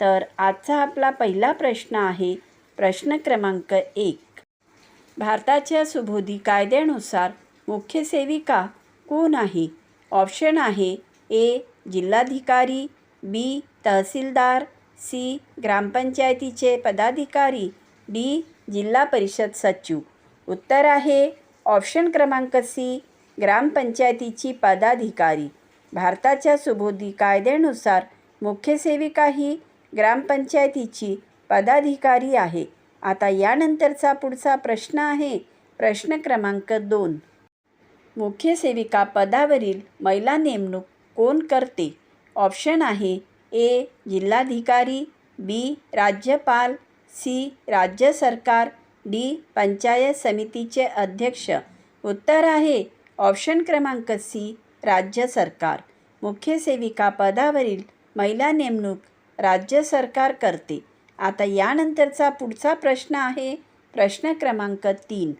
तर आजचा आपला पहिला प्रश्न आहे प्रश्न क्रमांक एक. भारताच्या सुबोधी कायद्यानुसार मुख्य सेविका कोण आहे? ऑप्शन आहे ए. जिल्हाधिकारी बी. तहसीलदार सी. ग्रामपंचायतीचे पदाधिकारी डी. जिल्हा परिषद सचिव. उत्तर आहे ऑप्शन क्रमांक सी. ग्रामपंचायतीची पदाधिकारी. भारताच्या सुबोधी कायद्यानुसार मुख्य सेविका ही ग्रामपंचायतीची पदाधिकारी आहे. आता यानंतरचा पुढचा प्रश्न आहे. प्रश्न क्रमांक दोन. मुख्य सेविका पदावरील महिला नेमणूक कोण करते? ऑप्शन आहे ए. जिल्हाधिकारी बी. राज्यपाल सी. राज्य सरकार डी. पंचायत समितीचे अध्यक्ष. उत्तर आहे ऑप्शन क्रमांक सी. राज्य सरकार. मुख्य सेविका पदावरील महिला नेमणूक राज्य सरकार करते. आता यानंतरचा पुढचा प्रश्न आहे प्रश्न क्रमांक तीन.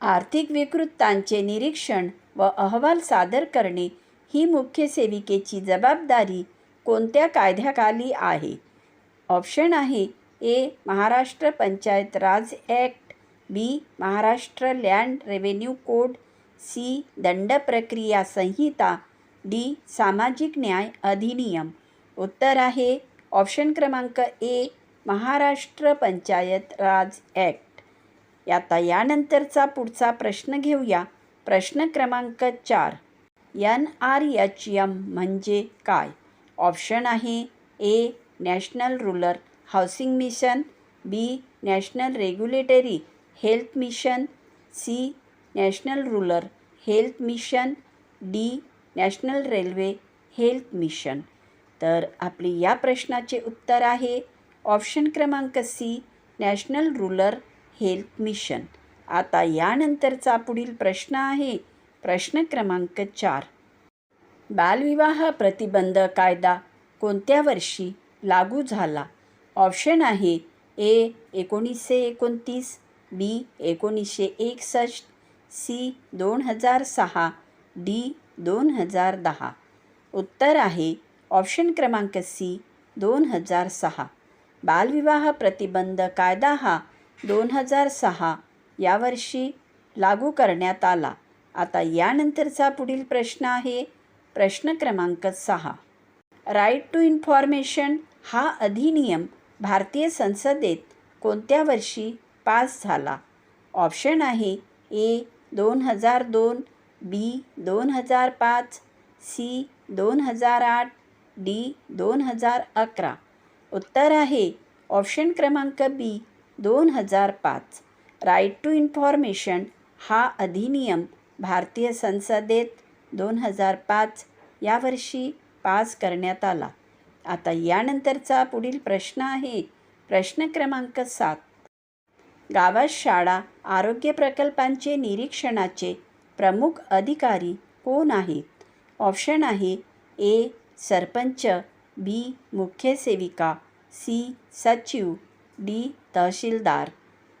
आर्थिक विकृतांचे निरीक्षण व अहवाल सादर करणे ही मुख्य सेविकेची जबाबदारी कोणत्या कायद्याखाली आहे? ऑप्शन आहे A Maharashtra panchayat raj act B Maharashtra land revenue code C दंड प्रक्रिया संहिता डी सामाजिक न्याय अधिनियम. उत्तर आहे ऑप्शन क्रमांक ए महाराष्ट्र पंचायत राज ॲक्ट. आता यानंतरचा पुढचा प्रश्न घेऊया. प्रश्न क्रमांक चार एन आर एच एम म्हणजे काय? ऑप्शन आहे A national rural housing mission B national regulatory health mission C national rural health mission D national railway health mission. तर आपली या प्रश्नाचे उत्तर आहे ऑप्शन क्रमांक C national rural health mission. आता यानंतरचा पुढील प्रश्न आहे प्रश्न क्रमांक चार. बालविवाह प्रतिबंध कायदा कोणत्या वर्षी लागू झाला? ऑप्शन आहे ए एकोणीसशे एकोणतीस बी एकोणीसशे एकसष्ट सी दोन हजार सहा डी दोन हजार दहा. उत्तर आहे ऑप्शन क्रमांक सी दोन हजार सहा. बालविवाह प्रतिबंध कायदा हा दोन हजार सहा या वर्षी लागू करण्यात आला. आता यानंतरचा पुढील प्रश्न आहे. प्रश्न क्रमांक सहा. राईट टू इन्फॉर्मेशन हा अधिनियम भारतीय संसदेत कोणत्या वर्षी पास झाला? ऑप्शन आहे ए दोन हजार दोन बी दोन हजार पाच सी दोन हजार आठ डी दोन हजार अकरा. उत्तर आहे ऑप्शन क्रमांक बी दोन हजार पाच. राईट टू इन्फॉर्मेशन हा अधिनियम भारतीय संसदेत दोन हजार पाच या वर्षी पास करण्यात आला. आता यानंतरचा पुढील प्रश्न आहे प्रश्न क्रमांक सात. गावात शाळा आरोग्य प्रकल्पांचे निरीक्षणाचे प्रमुख अधिकारी कोण आहेत? ऑप्शन आहे ए सरपंच बी. मुख्य सेविका सी. सचिव डी. तहसीलदार.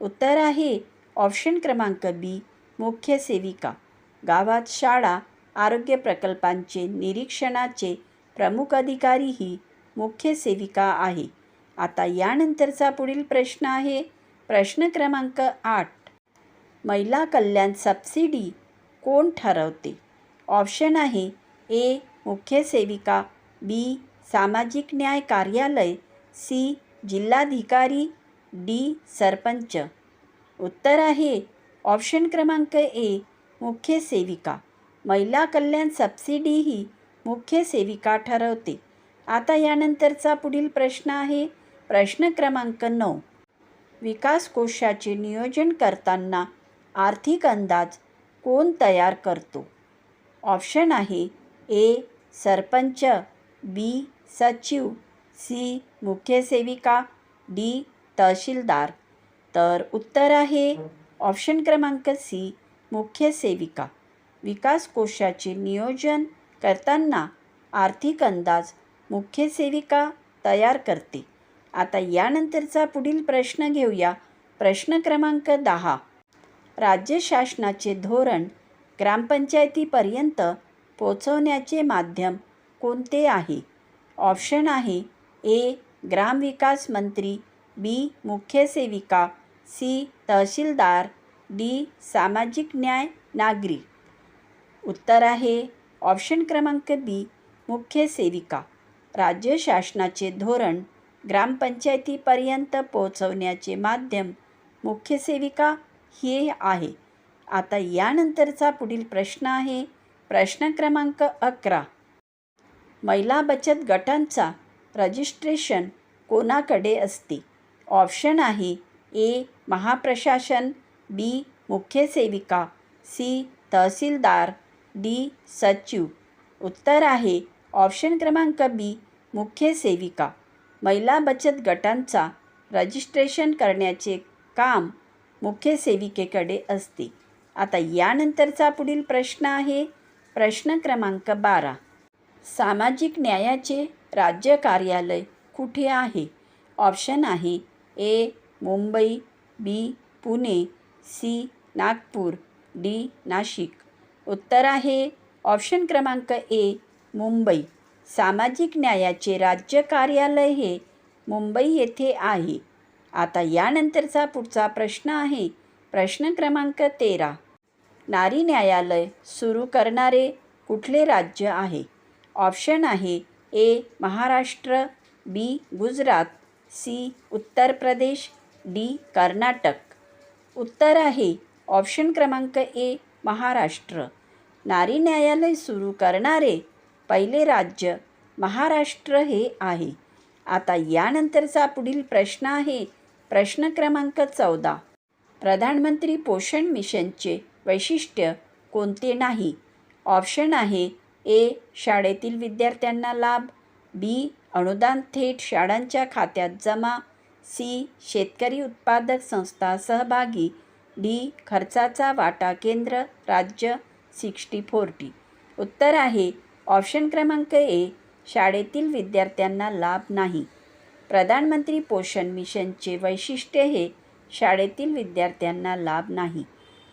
उत्तर आहे ऑप्शन क्रमांक बी. मुख्य सेविका गावात शाळा आरोग्य प्रकल्पांचे निरीक्षणाचे प्रमुख अधिकारी ही मुख्य सेविका आहे. आता यानंतरचा पुढील प्रश्न आहे. प्रश्न क्रमांक आठ. महिला कल्याण सबसिडी कोण ठरवते? ऑप्शन आहे ए. मुख्य सेविका बी सामाजिक न्याय कार्यालय सी जिल्हाधिकारी डी सरपंच. उत्तर आहे ऑप्शन क्रमांक ए मुख्य सेविका. महिला कल्याण सबसिडी ही मुख्य सेविका ठरवते. आता यानंतरचा पुढील प्रश्न आहे प्रश्न क्रमांक नऊ. विकास कोशाचे नियोजन करताना आर्थिक अंदाज कोण तयार करतो? ऑप्शन आहे ए सरपंच बी. सचिव सी. मुख्य सेविका डी. तहसीलदार. तर उत्तर आहे ऑप्शन क्रमांक सी. मुख्य सेविका विकास कोशाचे नियोजन करताना आर्थिक अंदाज मुख्य सेविका तयार करते. आता यानंतरचा पुढील प्रश्न घेऊया. प्रश्न क्रमांक दहा. राज्य शासनाचे धोरण ग्रामपंचायतीपर्यंत पोचवण्याचे माध्यम कोणते आहे? ऑप्शन आहे ए ग्रामविकास मंत्री बी मुख्य सेविका सी तहसीलदार डी सामाजिक न्याय नागरी उत्तर आहे ऑप्शन क्रमांक बी मुख्य सेविका. राज्य शासनाचे धोरण ग्रामपंचायतीपर्यंत पोहोचवण्याचे माध्यम मुख्य सेविका हे आहे. आता यानंतरचा पुढील प्रश्न आहे. प्रश्न क्रमांक अकरा. महिला बचत गटांचा रजिस्ट्रेशन कोणाकडे असते? ऑप्शन आहे ए महाप्रशासन बी मुख्य सेविका सी तहसीलदार डी सचिव. उत्तर आहे ऑप्शन क्रमांक बी मुख्य सेविका महिला बचत गटांचा रजिस्ट्रेशन करण्याचे काम मुख्य सेविकेकडे असते. आता यानंतरचा पुढील प्रश्न आहे. प्रश्न क्रमांक बारा. सामाजिक न्यायाचे राज्य कार्यालय कुठे आहे? ऑप्शन आहे A Mumbai B Pune C Nagpur D Nashik. उत्तर आहे ऑप्शन क्रमांक ए मुंबई. सामाजिक न्यायाचे राज्य कार्यालय हे मुंबई येथे आहे. आता यानंतरचा पुढचा प्रश्न आहे. प्रश्न क्रमांक तेरा. नारी न्यायालय सुरू करणारे कुठले राज्य आहे? ऑप्शन आहे A Maharashtra B Gujarat C Uttar Pradesh D Karnataka. उत्तर आहे. ऑप्शन क्रमांक ए महाराष्ट्र. नारी न्यायालय सुरू करणारे पहिले राज्य महाराष्ट्र हे आहे. आता यानंतरचा पुढील प्रश्न आहे. प्रश्न क्रमांक चौदा. प्रधानमंत्री पोषण मिशनचे वैशिष्ट्य कोणते नाही? ऑप्शन आहे ए शाळेतील विद्यार्थ्यांना लाभ. बी अनुदान थेट शाळांच्या खात्यात जमा. सी शेतकरी उत्पादक संस्था सहभागी. डी खर्चाचा वाटा केंद्र राज्य. Sixty forty. उत्तर आहे ऑप्शन क्रमांक ए शाळेतील विद्यार्थ्यांना लाभ नाही. प्रधानमंत्री पोषण मिशनचे वैशिष्ट्य हे शाळेतील विद्यार्थ्यांना लाभ नाही.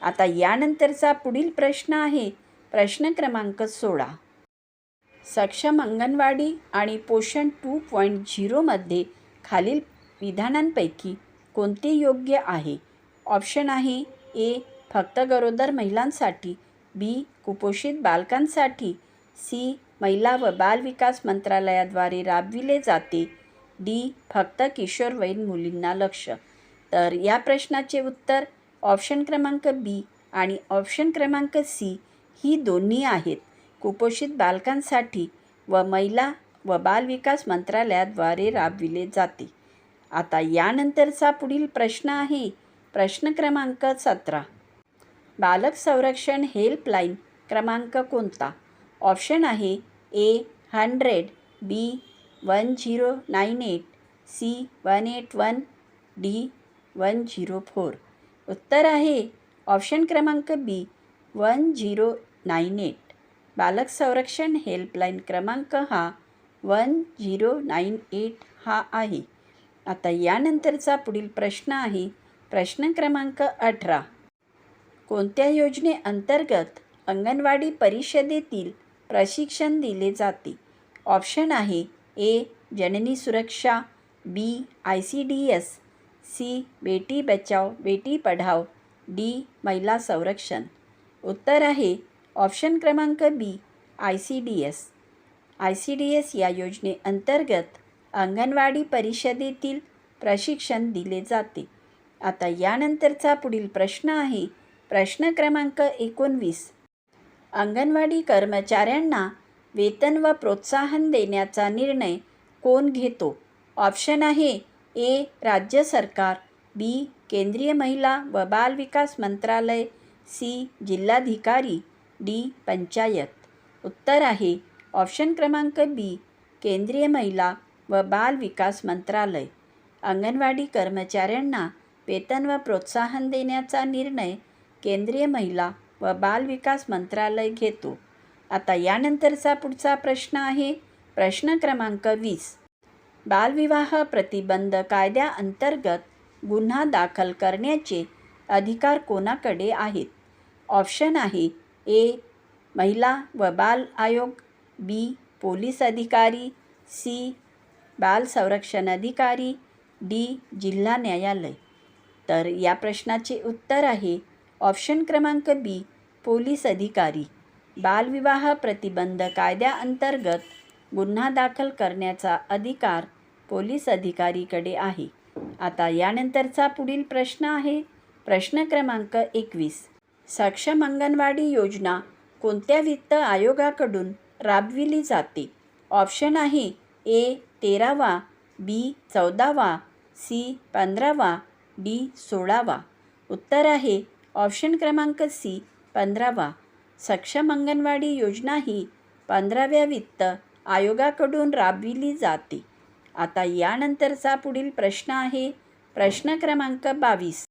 आता यानंतरचा पुढील प्रश्न आहे. प्रश्न क्रमांक सोळा. सक्षम अंगणवाडी आणि पोषण टू पॉईंट झिरोमध्ये खालील विधानांपैकी कोणते योग्य आहे? ऑप्शन आहे ए फक्त गरोदर महिलांसाठी बी कुपोषित बालकांसाठी सी महिला व बाल विकास मंत्रालयाद्वारे राबविले जाते डी फक्त किशोरवयीन मुलींना लक्ष. तर या प्रश्नाचे उत्तर ऑप्शन क्रमांक बी आणि ऑप्शन क्रमांक सी ही दोन्ही आहेत. कुपोषित बालकांसाठी व महिला व बालविकास मंत्रालयाद्वारे राबविले जाते. आता यानंतरचा पुढील प्रश्न आहे. प्रश्न क्रमांक सतरा. बालक संरक्षण हेल्पलाईन क्रमांक कोणता? ऑप्शन आहे A hundred B one zero nine eight C one eight one D one zero four. उत्तर आहे. ऑप्शन क्रमांक B one zero nine eight बालक संरक्षण हेल्पलाईन क्रमांक हा वन झिरो नाईन एट हा आहे. आता यानंतरचा पुढील प्रश्न आहे. प्रश्न क्रमांक अठरा. कोणत्या योजनेअंतर्गत अंगणवाडी परिषदेतील प्रशिक्षण दिले जाते? ऑप्शन आहे A Janani Suraksha B I C D S C Beti Bachao Beti Padhao D महिला संरक्षण. उत्तर आहे ऑप्शन क्रमांक B I C D S. I C D S या योजनेअंतर्गत अंगणवाडी परिषदेतील प्रशिक्षण दिले जाते. आता यानंतरचा पुढील प्रश्न आहे प्रश्न क्रमांक एकोणवीस. अंगणवाडी कर्मचाऱ्यांना वेतन व प्रोत्साहन देण्याचा निर्णय कोण घेतो? ऑप्शन आहे ए राज्य सरकार. बी केंद्रीय महिला व बाल विकास मंत्रालय. सी जिल्हाधिकारी. डी पंचायत. उत्तर आहे ऑप्शन क्रमांक बी केंद्रीय महिला व बाल विकास मंत्रालय. अंगणवाडी कर्मचाऱ्यांना वेतन व प्रोत्साहन देण्याचा निर्णय केंद्रीय महिला व बाल विकास मंत्रालय घेतो. आता यानंतरचा पुढचा प्रश्न आहे प्रश्न क्रमांक वीस. बालविवाह प्रतिबंध कायद्याअंतर्गत गुन्हा दाखल करण्याचे अधिकार कोणाकडे आहेत? ऑप्शन आहे ए महिला व बाल आयोग बी पोलीस अधिकारी सी बाल संरक्षण अधिकारी डी जिल्हा न्यायालय. तर या प्रश्नाचे उत्तर आहे ऑप्शन क्रमांक बी पोलीस अधिकारी. बालविवाह प्रतिबंध कायद्याअंतर्गत गुन्हा दाखल करण्याचा अधिकार पोलीस अधिकारीकडे आहे. आता यानंतरचा पुढील प्रश्न आहे. प्रश्न क्रमांक एकवीस. सक्षम अंगणवाडी योजना कोणत्या वित्त आयोगाकडून राबविली जाते? ऑप्शन आहे ए तेरावा बी चौदावा सी पंधरावा डी सोळावा. उत्तर आहे ऑप्शन क्रमांक सी पंधरावा. सक्षम अंगणवाडी योजना ही पंधराव्या वित्त आयोगाकडून राबविली जाते. आता यानंतरचा पुढील प्रश्न आहे. प्रश्न क्रमांक बावीस.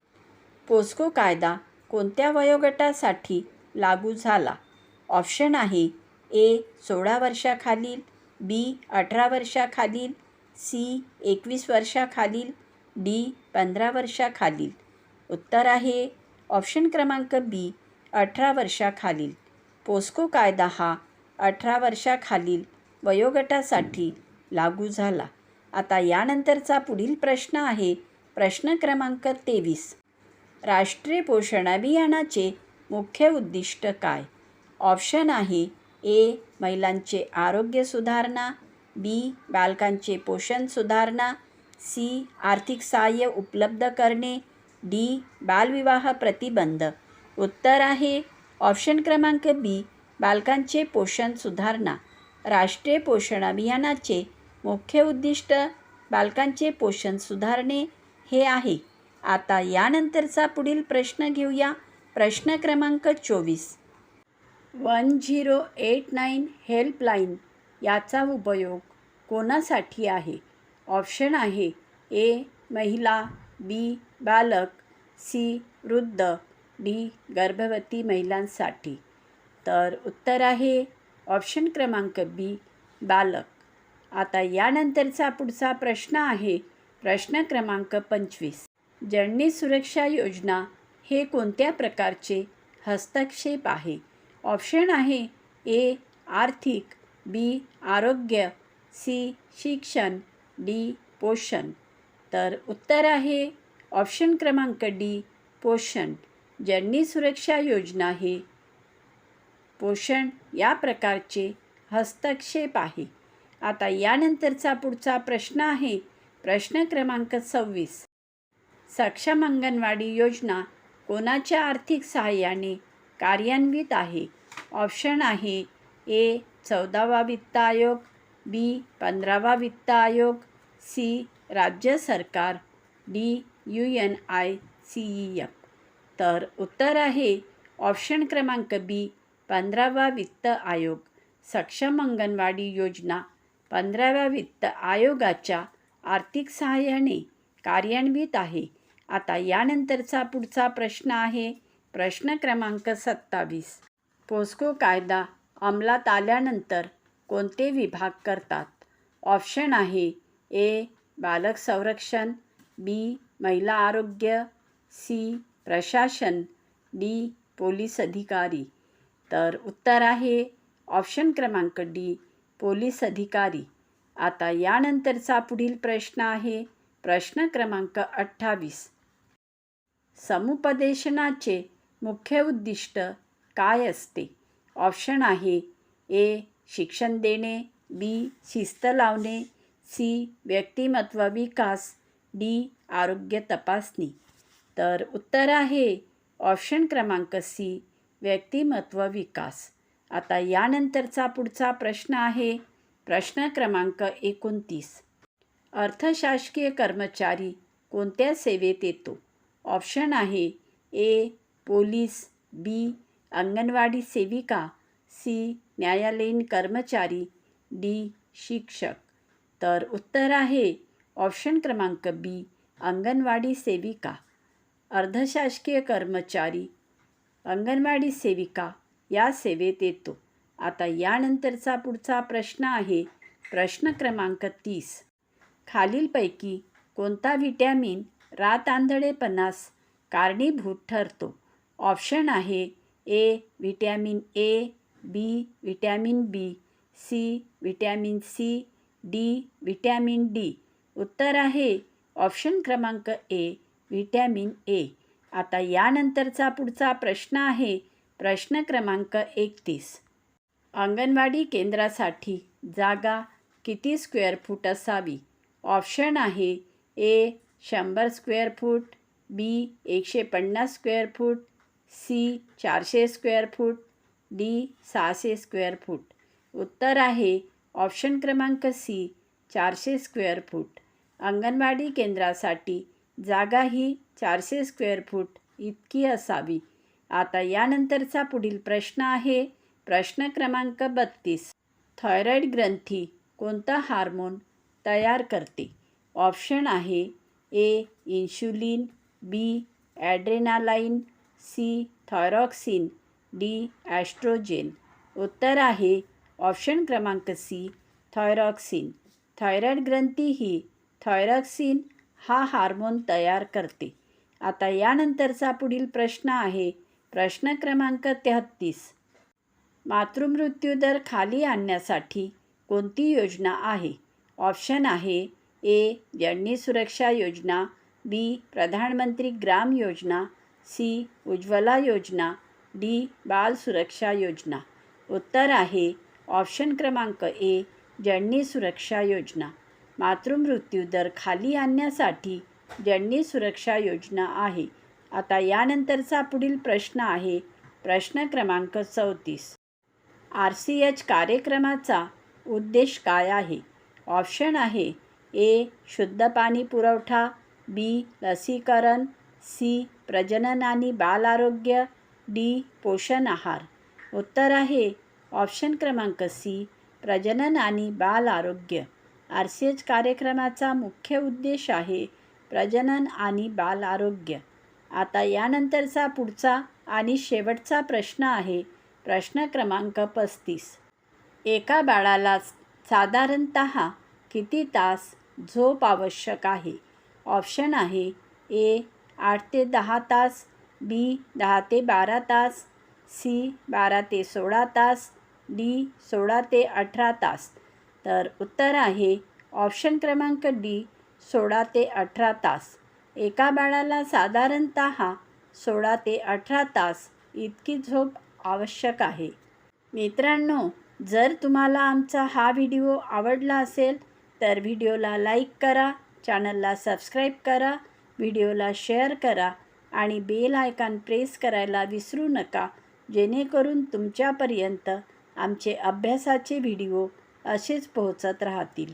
पोस्को कायदा कोणत्या वयोगटासाठी लागू झाला? ऑप्शन आहे ए सोळा वर्षाखालील बी अठरा वर्षाखालील सी एकवीस वर्षाखालील डी पंधरा वर्षाखालील. उत्तर आहे ऑप्शन क्रमांक बी अठरा वर्षाखालील. पोस्को कायदा हा अठरा वर्षाखालील वयोगटासाठी लागू झाला. आता यानंतरचा पुढील प्रश्न आहे प्रश्न क्रमांक तेवीस. राष्ट्रीय पोषण अभियानाचे मुख्य उद्दिष्ट काय? ऑप्शन आहे ए महिलांचे आरोग्य सुधारणा बी बालकांचे पोषण सुधारणा सी आर्थिक सहाय्य उपलब्ध करणे डी बालविवाह प्रतिबंध. उत्तर आहे ऑप्शन क्रमांक बी बालकांचे पोषण सुधारणा. राष्ट्रीय पोषण अभियानाचे मुख्य उद्दिष्ट बालकांचे पोषण सुधारणे हे आहे. आता यानंतरचा पुढील प्रश्न घेऊया. प्रश्न क्रमांक चोवीस. One zero eight nine helpline याचा उपयोग कोणासाठी आहे? ऑप्शन आहे ए महिला बी बालक सी वृद्ध डी गर्भवती महिलांसाठी. तर उत्तर आहे ऑप्शन क्रमांक बी बालक. आता यानंतरचा पुढचा प्रश्न आहे प्रश्न क्रमांक पंचवीस. जननी सुरक्षा योजना हे कोणत्या प्रकारचे हस्तक्षेप आहे? ऑप्शन आहे ए आर्थिक बी आरोग्य सी शिक्षण डी पोषण. तर उत्तर आहे ऑप्शन क्रमांक डी पोषण. जननी सुरक्षा योजना हे पोषण या प्रकारचे हस्तक्षेप आहे. आता यानंतरचा पुढचा प्रश्न आहे. प्रश्न क्रमांक सव्वीस. सक्षम अंगणवाडी योजना कोणाच्या आर्थिक सहाय्याने कार्यान्वित आहे? ऑप्शन आहे ए चौदावा वित्त आयोग बी पंधरावा वित्त आयोग सी राज्य सरकार D U N I C E F. तर उत्तर आहे ऑप्शन क्रमांक बी. पंधरावा वित्त आयोग. सक्षम अंगणवाडी योजना. पंधराव्या वित्त आयोगाच्या आर्थिक सहाय्याने कार्यान्वित आहे. आता यानंतरचा पुढचा प्रश्न आहे. प्रश्न क्रमांक सत्तावीस. पोस्को कायदा अंमलात आल्यानंतर कोणते विभाग करतात? ऑप्शन आहे ए बालक संरक्षण बी महिला आरोग्य सी प्रशासन डी पोलीस अधिकारी. तर उत्तर आहे ऑप्शन क्रमांक डी पोलीस अधिकारी. आता यानंतरचा पुढील प्रश्न आहे प्रश्न क्रमांक अठ्ठावीस. समुपदेशनाचे मुख्य उद्दिष्ट काय असते? ऑप्शन आहे ए शिक्षण देणे बी शिस्त लावणे सी व्यक्तिमत्व विकास डी आरोग्य तपासणी. तर उत्तर आहे ऑप्शन क्रमांक सी व्यक्तिमत्व विकास. आता यानंतरचा पुढचा प्रश्न आहे. प्रश्न क्रमांक एकोणतीस. अर्थशासकीय कर्मचारी कोणत्या सेवेत येतो? ऑप्शन आहे ए पोलीस बी अंगणवाडी सेविका सी न्यायालयीन कर्मचारी डी शिक्षक. तर उत्तर आहे ऑप्शन क्रमांक बी अंगणवाडी सेविका. अर्धशासकीय कर्मचारी अंगणवाडी सेविका या सेवेत येतो. आता यानंतरचा पुढचा प्रश्न आहे. प्रश्न क्रमांक तीस. खालीलपैकी कोणता व्हिटॅमिन रातआंधळेपणास कारणीभूत ठरतो? ऑप्शन आहे A vitamin A B vitamin B C vitamin C D vitamin D. उत्तर आहे. ऑप्शन क्रमांक ए व्हिटॅमिन ए. आता यानंतरचा पुढचा प्रश्न आहे प्रश्न क्रमांक एकतीस. अंगणवाडी केंद्रासाठी जागा किती स्क्वेअर फूट असावी? ऑप्शन आहे ए शंभर स्क्वेअर फूट बी एकशे पन्नास स्क्वेअर फूट सी चारशे स्क्वेअर फूट डी सहाशे स्क्वेअर फूट. उत्तर आहे ऑप्शन क्रमांक सी चारशे स्क्वेअर फूट. अंगणवाडी केंद्रासाठी जागा ही चारशे स्क्वेअर फूट इतकी असावी. आता यानंतरचा पुढील प्रश्न आहे प्रश्न क्रमांक बत्तीस. थायरॉईड ग्रंथी कोणता हार्मोन तयार करते? ऑप्शन आहे A insulin B adrenaline C thyroxine D oestrogen. उत्तर आहे ऑप्शन क्रमांक सी थायरॉक्सिन. थायरॉईड ग्रंथी ही थायरॉक्सिन हा हार्मोन तयार करते. आता यानंतरचा पुढील प्रश्न आहे. प्रश्न क्रमांक तेहत्तीस मातृमृत्यू दर खाली आणण्यासाठी कोणती योजना आहे? ऑप्शन आहे ए जननी सुरक्षा योजना बी प्रधानमंत्री ग्राम योजना सी उज्ज्वला योजना डी बाल सुरक्षा योजना. उत्तर आहे ऑप्शन क्रमांक ए जननी सुरक्षा योजना. मातृमृत्यू दर खाली आणण्यासाठी जननी सुरक्षा योजना आहे. आता यानंतरचा पुढील प्रश्न आहे. प्रश्न क्रमांक चौतीस. आर सी एच कार्यक्रमाचा उद्देश काय आहे? ऑप्शन आहे ए. शुद्ध पाणी पुरवठा बी. लसीकरण सी. प्रजनन आणि बाल आरोग्य डी. पोषण आहार. उत्तर आहे ऑप्शन क्रमांक सी. प्रजनन आणि बाल आरोग्य आर सी एच कार्यक्रमाचा मुख्य उद्देश आहे प्रजनन आणि बाल आरोग्य आता यानंतरचा पुढचा आणि शेवटचा प्रश्न आहे प्रश्न क्रमांक पस्तीस. एका बाळाला साधारणत किती तास झोप आवश्यक आहे? ऑप्शन आहे ए आठ ते दहा तास बी दहा ते बारा तास सी बारा ते सोळा तास डी सोळा ते अठरा तास. तर उत्तर आहे ऑप्शन क्रमांक डी सोळा ते अठरा तास. एका बाळाला साधारणत सोळा ते अठरा तास इतकी झोप आवश्यक आहे. मित्रांनो जर तुम्हाला आमचा हा व्हिडिओ आवडला असेल तर व्हिडिओला लाईक करा चॅनलला सबस्क्राईब करा व्हिडिओला शेअर करा आणि बेल आयकॉन प्रेस करायला विसरू नका जेणेकरून तुमच्यापर्यंत आमचे अभ्यासाचे व्हिडिओ असेच पोहोचत राहतील.